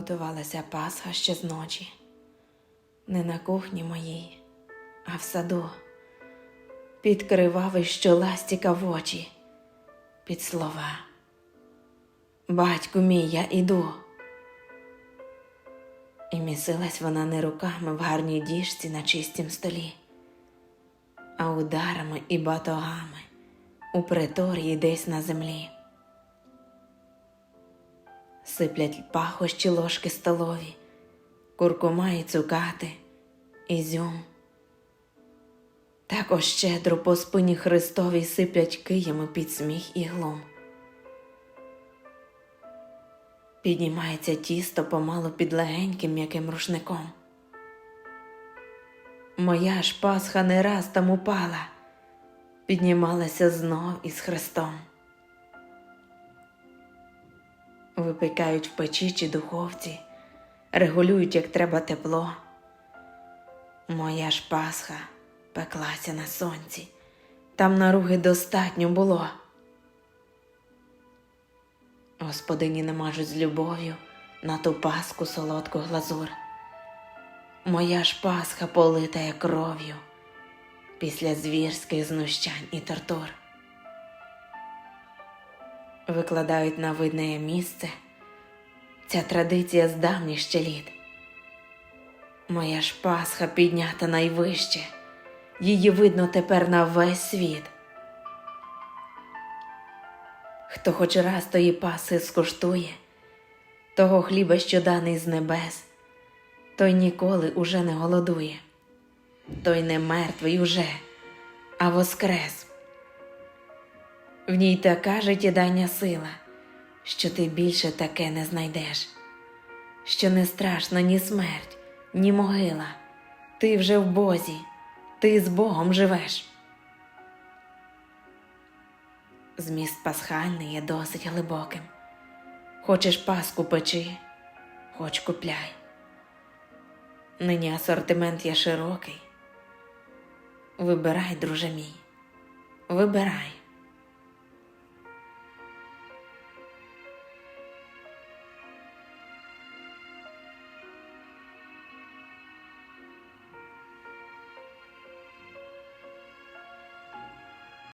Готувалася Пасха ще з ночі. Не на кухні моїй, а в саду. Підкривав із щола стікав очі під слова. Батьку мій, я іду. І місилась вона не руками в гарній діжці на чистім столі, а ударами і батогами у приторії десь на землі. Сиплять пахощі ложки столові, куркума і цукати, ізюм. Також щедро по спині Христовій сиплять киями під сміх і глум. Піднімається тісто помалу під легеньким м'яким рушником. Моя ж Пасха не раз там упала, піднімалася знов із Христом. Випікають в печі чи духовці, регулюють, як треба тепло. Моя ж Пасха пеклася на сонці, там наруги достатньо було. Господині намажуть з любов'ю на ту паску солодку глазур. Моя ж Пасха политая кров'ю після звірських знущань і тортур. Викладають на видне місце ця традиція з давніх ще літ. Моя ж Пасха піднята найвище, її видно тепер на весь світ. Хто хоч раз тої паси скуштує, того хліба, що даний з небес, той ніколи уже не голодує, той не мертвий уже, а воскрес. В ній така життєдання сила, що ти більше таке не знайдеш, що не страшна ні смерть, ні могила, ти вже в Бозі, ти з Богом живеш. Зміст пасхальний є досить глибоким. Хочеш паску печи, хоч купляй. Нині асортимент є широкий. Вибирай, друже мій, вибирай.